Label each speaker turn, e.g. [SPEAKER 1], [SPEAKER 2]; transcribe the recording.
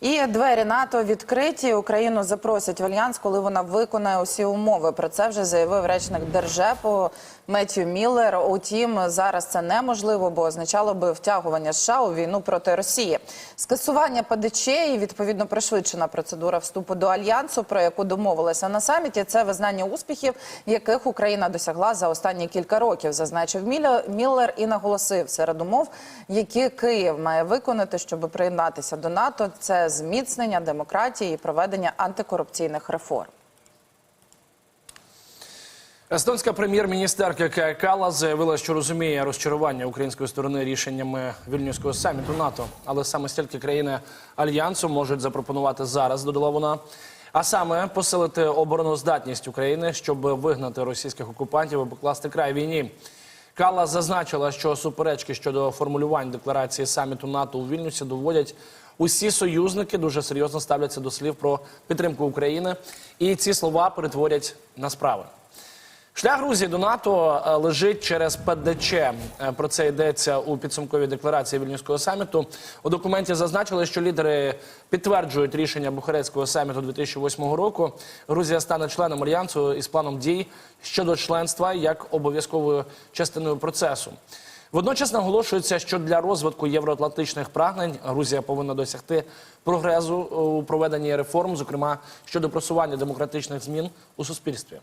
[SPEAKER 1] І двері НАТО відкриті. Україну запросять в альянс, коли вона виконає усі умови. Про це вже заявив речник Держепу Меттью Міллер. Утім, зараз це неможливо, бо означало би втягування США у війну проти Росії. Скасування ПДЧ і відповідно пришвидшена процедура вступу до альянсу, про яку домовилися на саміті. Це визнання успіхів, яких Україна досягла за останні кілька років. Зазначив Міллер і наголосив серед умов, які Київ має виконати, щоб приєднатися до НАТО. Це зміцнення демократії і проведення антикорупційних реформ.
[SPEAKER 2] Естонська прем'єр-міністерка Кая Кала заявила, що розуміє розчарування української сторони рішеннями вільнюського саміту НАТО, але саме стільки країни альянсу можуть запропонувати зараз, додала вона. А саме посилити обороноздатність України, щоб вигнати російських окупантів і покласти край війні. Кала зазначила, що суперечки щодо формулювань декларації саміту НАТО у Вільнюсі доводять усі союзники дуже серйозно ставляться до слів про підтримку України, і ці слова перетворять на справи. Шлях Грузії до НАТО е, лежить через ПДЧ. Е, Про це йдеться у підсумковій декларації Вільнюського саміту. У документі зазначили, що лідери підтверджують рішення Бухарестського саміту 2008 року. Грузія стане членом альянсу із планом дій щодо членства як обов'язковою частиною процесу. Водночас наголошується, що для розвитку євроатлантичних прагнень Грузія повинна досягти прогресу у проведенні реформ, зокрема щодо просування демократичних змін у суспільстві.